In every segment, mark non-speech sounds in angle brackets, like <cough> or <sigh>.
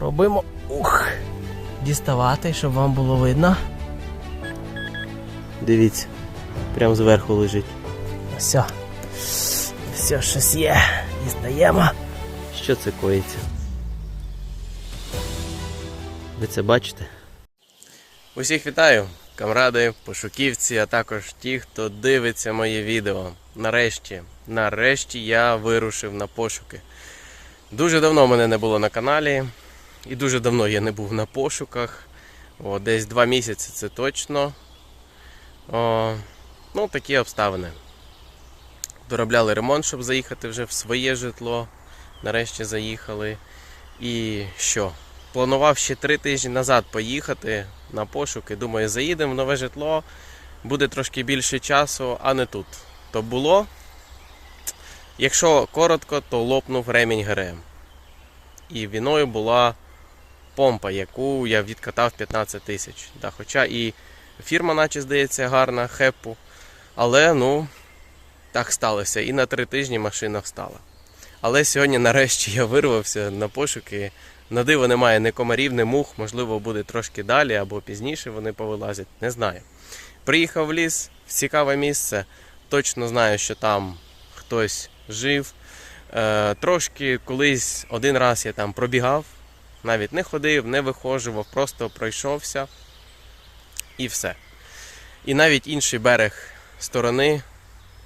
Пробуємо ух, діставати, щоб вам було видно. Дивіться, прямо зверху лежить. Все. Все, щось є. Дістаємо. Що це коїться? Ви це бачите? Усіх вітаю, камради, пошуківці, а також ті, хто дивиться моє відео. Нарешті, нарешті я вирушив на пошуки. Дуже давно мене не було на каналі, і дуже давно я не був на пошуках. О, десь два місяці це точно. О, ну, такі обставини. Доробляли ремонт, щоб заїхати вже в своє житло. Нарешті заїхали. І що? Планував ще три тижні назад поїхати на пошуки. Думаю, заїдемо в нове житло, буде трошки більше часу, а не тут. То було. Якщо коротко, то лопнув ремінь ГРМ. І віною була помпа, яку я відкатав 15 тисяч. Да, хоча і фірма, наче здається, гарна, хепу. Але ну, так сталося. І на три тижні машина встала. Але сьогодні нарешті я вирвався на пошуки. На диво немає ні комарів, ні мух, можливо, буде трошки далі або пізніше вони повилазять, не знаю. Приїхав в ліс, в цікаве місце. Точно знаю, що там хтось жив. Е, трошки колись один раз я там пробігав, навіть не ходив, не виходжував, просто пройшовся і все. І навіть інший берег сторони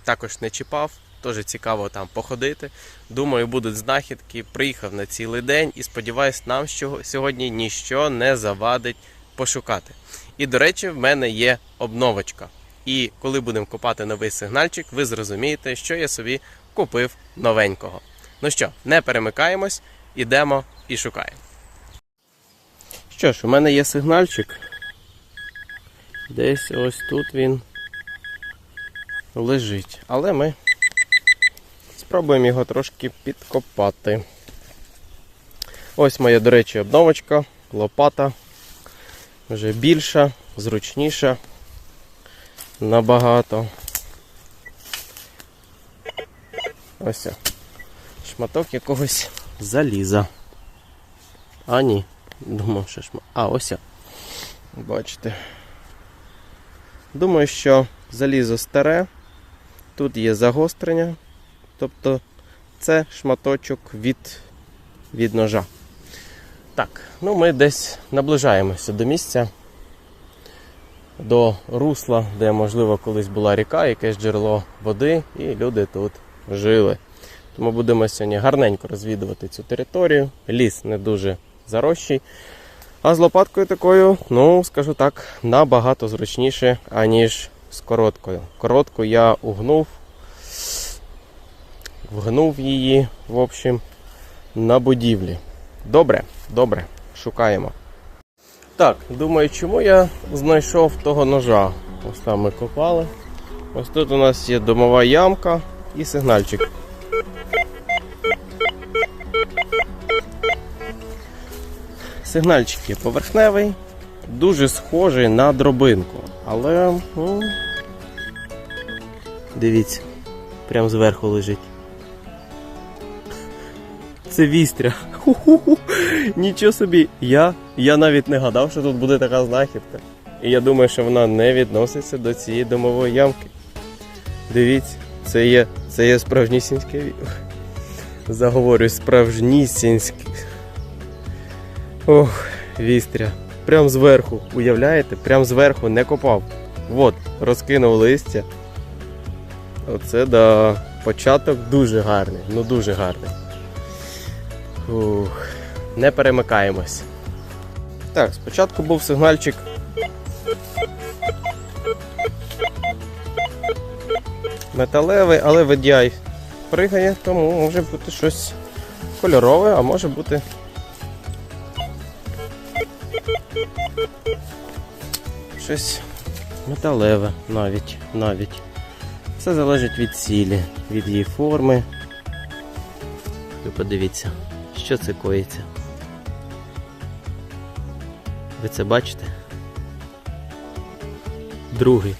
також не чіпав. Теж цікаво там походити. Думаю, будуть знахідки. Приїхав на цілий день і сподіваюсь, нам сьогодні ніщо не завадить пошукати. І, до речі, в мене є обновочка. І коли будемо копати новий сигнальчик, ви зрозумієте, що я собі купив новенького. Ну що, не перемикаємось, ідемо і шукаємо. Що ж, у мене є сигнальчик. Десь ось тут він лежить. Але ми спробуємо його трошки підкопати. Ось моя, до речі, обновочка, лопата. Вже більша, зручніша. Набагато. Ось. Шматок якогось заліза. А ні. Думав, що шматок. А, ось. Бачите. Думаю, що залізо старе. Тут є загострення. Тобто це шматочок від, від ножа. Так, ну ми десь наближаємося до місця, до русла, де, можливо, колись була ріка, якесь джерело води, і люди тут жили. Тому будемо сьогодні гарненько розвідувати цю територію. Ліс не дуже зарощий. А з лопаткою такою, ну, скажу так, набагато зручніше, аніж з короткою. Коротку я угнув, вгнув її, в общем, на будівлі. Добре, добре, шукаємо. Так, думаю, чому я знайшов того ножа. Ось там ми копали. Ось тут у нас є домова ямка і сигнальчик. Сигнальчик є поверхневий, дуже схожий на дробинку. Але. Ну, дивіться, прямо зверху лежить. Це вістря. Нічого собі. Я, я навіть не гадав, що тут буде така знахідка. І я думаю, що вона не відноситься до цієї домової ямки. Дивіться, це є, це є справжнісінське. ві- Заговорюсь, справжнісінське. Ох, вістря. Прям зверху, уявляєте? Прям зверху не копав. От, розкинув листя. Оце да. Початок дуже гарний, ну дуже гарний. Ух, не перемикаємось. Так, спочатку був сигнальчик. Металевий, але VDI пригає, тому може бути щось кольорове, а може бути. Щось металеве навіть, навіть. Все залежить від цілі, від її форми. Ви подивіться, що це коїться. Ви це бачите? Другий.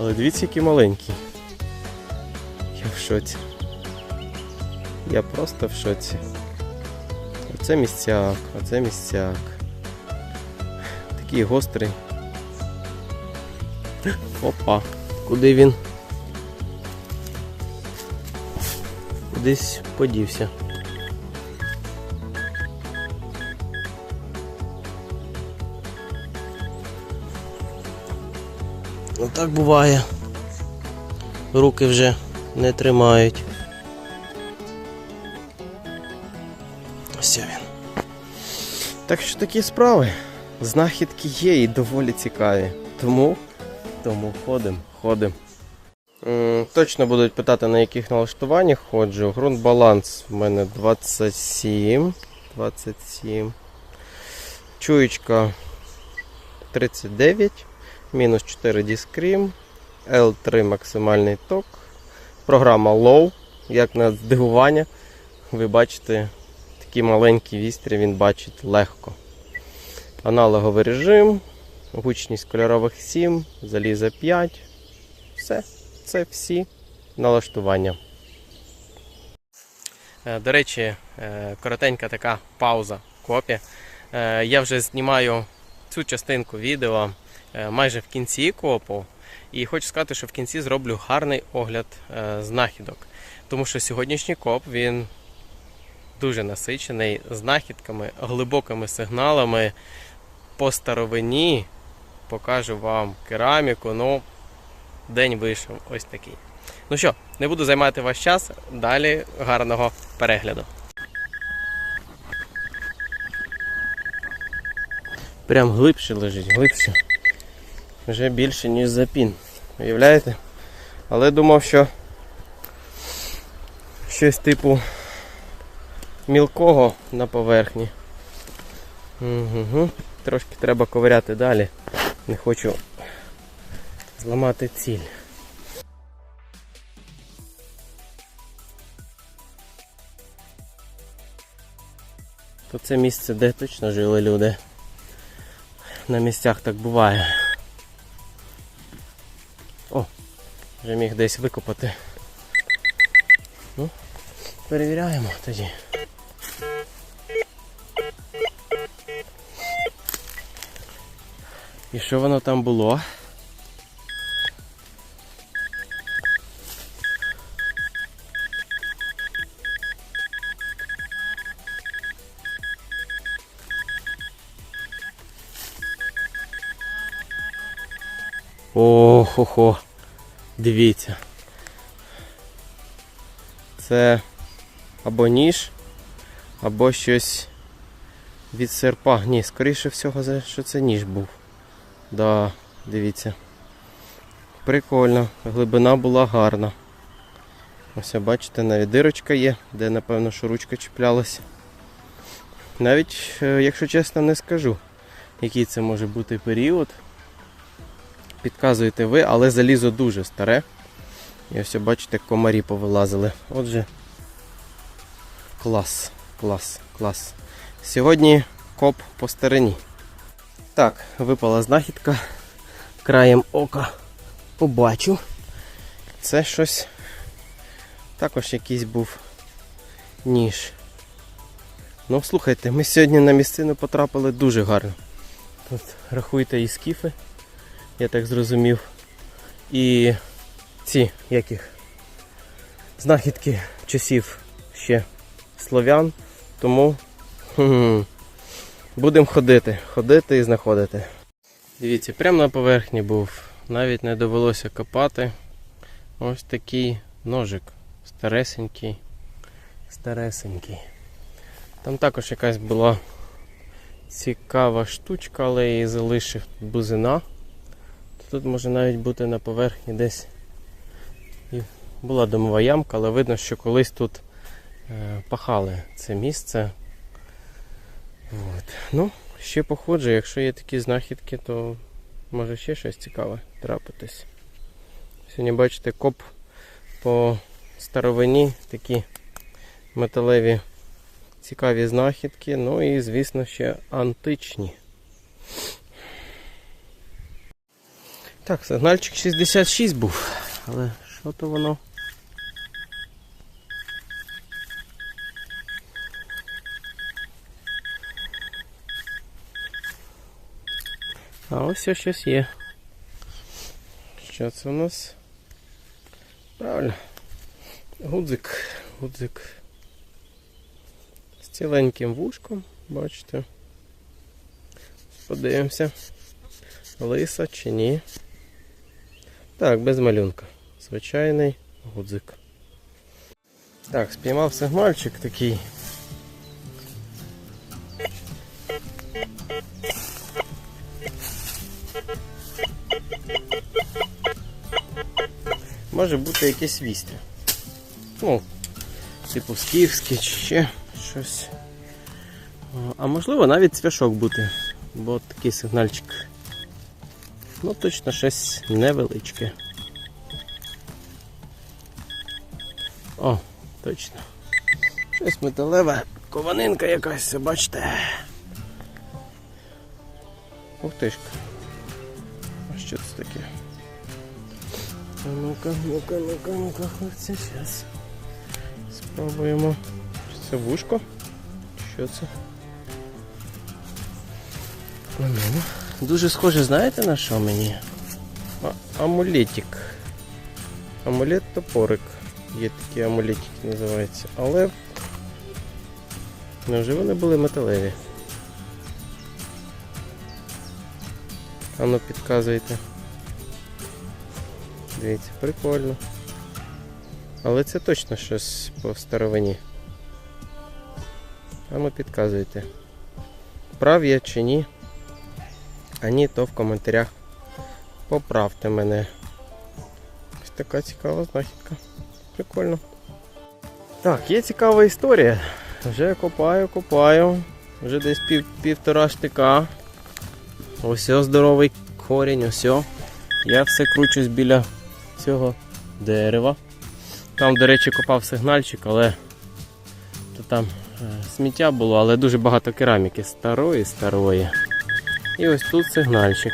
Але дивіться, який маленький. Я в шоці. Я просто в шоці. Оце місцяк, оце місцяк. Такий гострий. Опа. Куди він? Кудись подівся. Ну так буває. Руки вже не тримають. Ось він. Так що такі справи. Знахідки є і доволі цікаві. Тому, тому ходимо, ходимо. Точно будуть питати, на яких налаштуваннях ходжу. Грунт баланс в мене 27. 27. Чуєчка 39. Мінус 4 дискрім. L3 максимальний ток. Програма Low. Як на здивування. Ви бачите, такий маленький вістрі він бачить легко. Аналоговий режим, гучність кольорових 7, заліза 5. Все, це всі налаштування. Е, До речі, е, коротенька така пауза копі. Е, Я вже знімаю цю частинку відео майже в кінці копу. І хочу сказати, що в кінці зроблю гарний огляд знахідок. Тому що сьогоднішній коп він дуже насичений знахідками, глибокими сигналами по старовині. Покажу вам кераміку. Ну, день вийшов ось такий. Ну що, не буду займати ваш час. Далі гарного перегляду. Прям глибше лежить, глибше. Вже більше, ніж запін. Уявляєте? Але думав, що щось типу мілкого на поверхні. Угу. Трошки треба ковиряти далі. Не хочу зламати ціль. То це місце, де точно жили люди. На місцях так буває. О, вже міг десь викопати. Ну, перевіряємо тоді. І що воно там було? Охо-хо. Дивіться. Це або ніж, або щось від серпа. Ні, скоріше всього, що це ніж був. Да, дивіться. Прикольно, глибина була гарна. Ось бачите, навіть дирочка є, де напевно що ручка чіплялась. Навіть, е, якщо чесно, не скажу, який це може бути період. Підказуєте ви, але залізо дуже старе. І ось бачите, комарі повилазили. Отже, клас, клас, клас. Сьогодні коп по старині. Так, випала знахідка. Краєм ока побачу. Це щось також якийсь був ніж. Ну, слухайте, ми сьогодні на місцину потрапили дуже гарно. Тут рахуйте і скіфи, я так зрозумів. І ці яких знахідки часів ще слов'ян. Тому будемо ходити, ходити і знаходити. Дивіться, прямо на поверхні був. Навіть не довелося копати. Ось такий ножик. Старесенький. Старесенький. Там також якась була цікава штучка, але я її залишив бузина. Тут може навіть бути на поверхні десь і була домова ямка, але видно, що колись тут е, пахали це місце. От. Ну, ще походжу, якщо є такі знахідки, то може ще щось цікаве трапитись. Сьогодні бачите коп по старовині, такі металеві цікаві знахідки, ну і, звісно, ще античні. Так, сигнальчик 66 був, але що то воно? А ось щось є. Що це у нас? Правильно. Гудзик. Гудзик. З ціленьким вушком, бачите. Подивимося. Лиса чи ні. Так, без малюнка. Звичайний гудзик. Так, спіймав сигнальчик такий. Може бути якесь вістря. Ну, типу скіфське чи ще щось. А можливо навіть цвяшок бути, бо такий сигнальчик. Ну, точно щось невеличке. О, точно. Щось металеве, кованинка якась, бачите. Ух тишка. А що це таке? Ну-ка, ну-ка, ну-ка, ну-ка, хлопці, зараз. Спробуємо. Це вушко? Що це? Дуже схоже, знаєте на що мені? А, амулетик. Амулет топорик. Є такі амулетики називаються. Але невже вони були металеві? А ну підказуйте. Дивіться, прикольно. Але це точно щось по старовині. А ну підказуйте. Прав я чи ні? А ні, то в коментарях поправте мене. Ось така цікава знахідка. Прикольно. Так, є цікава історія. Вже копаю, копаю. Вже десь пів, півтора штика. Ось здоровий корінь, ось. Я все кручусь біля цього дерева. Там, до речі, копав сигнальчик, але то там е, сміття було, але дуже багато кераміки старої, старої. І ось тут сигнальчик.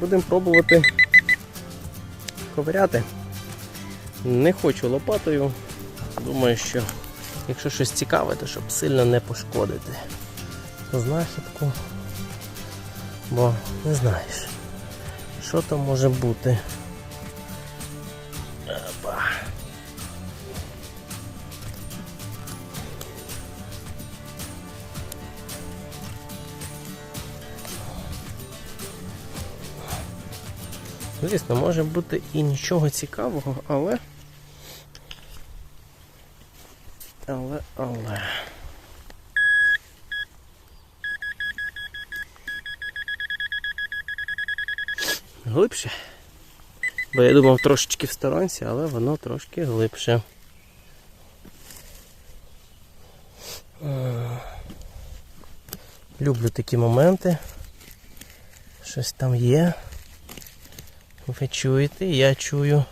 Будемо пробувати ковиряти. Не хочу лопатою. Думаю, що якщо щось цікаве, то щоб сильно не пошкодити знахідку. Бо не знаєш, що там може бути. Звісно, може бути і нічого цікавого, але. Але, але. Глибше. Бо я думав трошечки в сторонці, але воно трошки глибше. Люблю такі моменти. Щось там є. Ви чуєте, я чую,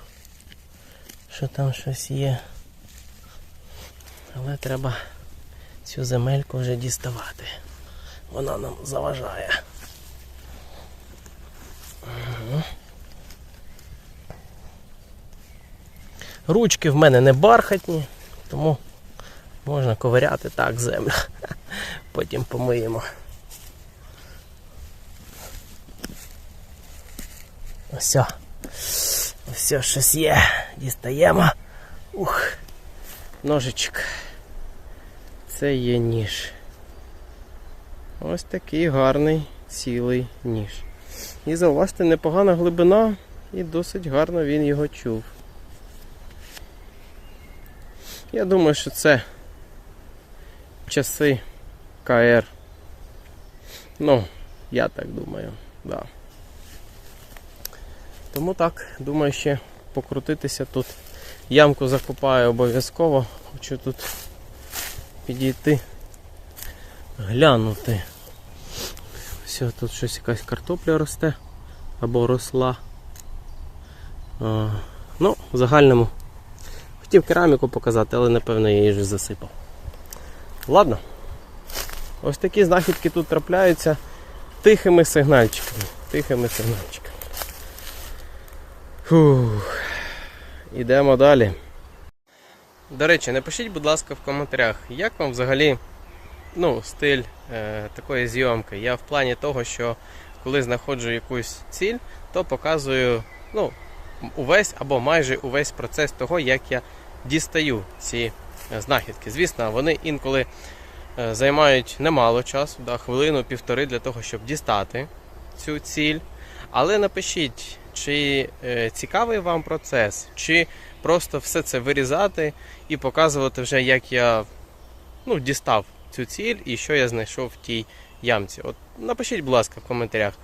що там щось є. Але треба цю земельку вже діставати. Вона нам заважає. Ага. Ручки в мене не бархатні, тому можна ковиряти так землю. <laughs> Потім помиємо. Ось. Ось щось є. Дістаємо. Ух. Ножичок. Це є ніж. Ось такий гарний цілий ніж. І зауважте, непогана глибина і досить гарно він його чув. Я думаю, що це часи КР. Ну, я так думаю, да. Тому так, думаю, ще покрутитися тут. Ямку закопаю обов'язково. Хочу тут підійти, глянути. Все, тут щось якась картопля росте або росла. Ну, в загальному. Хотів кераміку показати, але напевно я її вже засипав. Ладно. Ось такі знахідки тут трапляються тихими сигнальчиками. Тихими сигнальчиками. Фух. Ідемо далі. До речі, напишіть, будь ласка, в коментарях, як вам взагалі ну, стиль е, такої зйомки. Я в плані того, що коли знаходжу якусь ціль, то показую ну, увесь або майже увесь процес того, як я дістаю ці е, знахідки. Звісно, вони інколи е, займають немало часу, да, хвилину-півтори для того, щоб дістати цю ціль. Але напишіть, чи е, цікавий вам процес, чи просто все це вирізати і показувати вже, як я ну, дістав цю ціль і що я знайшов в тій ямці. От напишіть, будь ласка, в коментарях.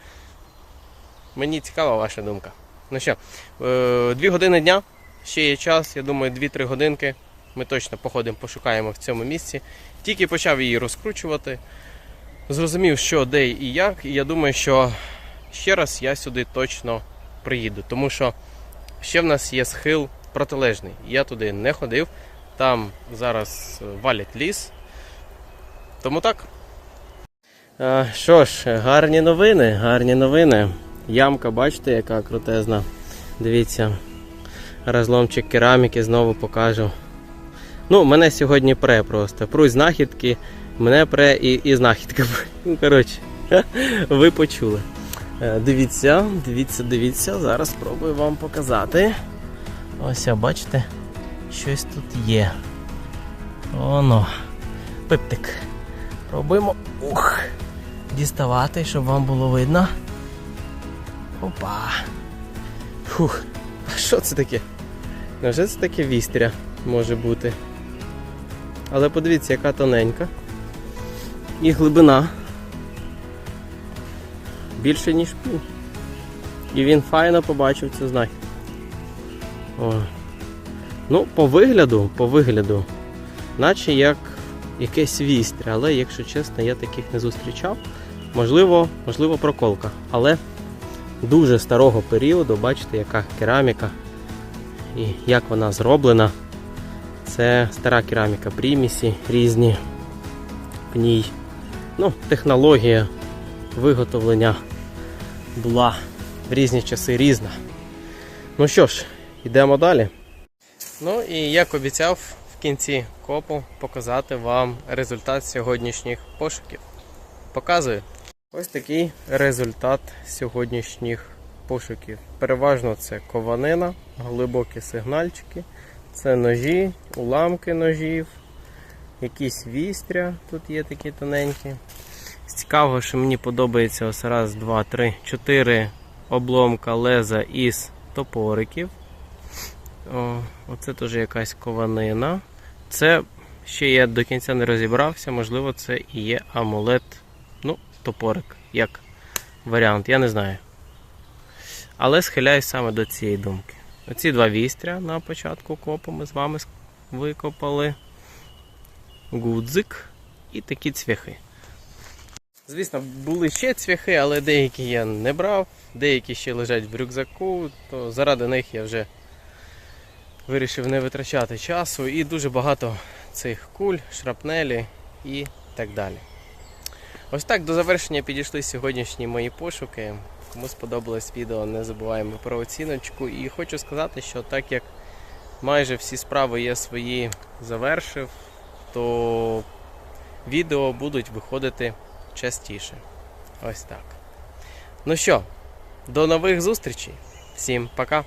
Мені цікава ваша думка. Ну що, е, дві години дня, ще є час, я думаю, 2-3 годинки. Ми точно походимо, пошукаємо в цьому місці. Тільки почав її розкручувати, зрозумів, що, де і як, і я думаю, що ще раз я сюди точно приїду, тому що ще в нас є схил протилежний. Я туди не ходив, там зараз е, валять ліс. Тому так. А, що ж, гарні новини, гарні новини. Ямка, бачите, яка крутезна. Дивіться, розломчик кераміки знову покажу. Ну, мене сьогодні пре просто. Прусь знахідки, мене пре і, і знахідка. <laughs> Ну, коротше, <laughs> ви почули. Е, Дивіться, дивіться, дивіться. Зараз спробую вам показати. Ось, бачите, щось тут є. Воно. Пиптик. Пробуємо. Ух. Діставати, щоб вам було видно. Опа. Фух. А що це таке? Невже це таке вістря може бути? Але подивіться, яка тоненька. І глибина. Більше, ніж пів. І він файно побачив цю знахідку. О. Ну, по вигляду, по вигляду, наче як якесь вістря, але якщо чесно, я таких не зустрічав. Можливо, можливо, проколка. Але дуже старого періоду, бачите, яка кераміка і як вона зроблена. Це стара кераміка, примісі різні в ній. Ну, технологія виготовлення була в різні часи різна. Ну що ж, йдемо далі. Ну і як обіцяв в кінці копу показати вам результат сьогоднішніх пошуків. Показую. Ось такий результат сьогоднішніх пошуків. Переважно це кованина, глибокі сигнальчики, це ножі, уламки ножів, якісь вістря, тут є такі тоненькі. Цікаво, що мені подобається ось раз, два, три, чотири обломка леза із топориків. О, оце теж якась кованина. Це ще я до кінця не розібрався, можливо, це і є амулет. Ну, топорик, як варіант, я не знаю. Але схиляюсь саме до цієї думки. Оці два вістря на початку копу ми з вами викопали. Гудзик і такі цвяхи. Звісно, були ще цвяхи, але деякі я не брав, деякі ще лежать в рюкзаку, то заради них я вже вирішив не витрачати часу і дуже багато цих куль, шрапнелі і так далі. Ось так до завершення підійшли сьогоднішні мої пошуки. Кому сподобалось відео, не забуваємо про оціночку. І хочу сказати, що так як майже всі справи я свої завершив, то відео будуть виходити частіше. Ось так. Ну що, до нових зустрічей. Всім пока!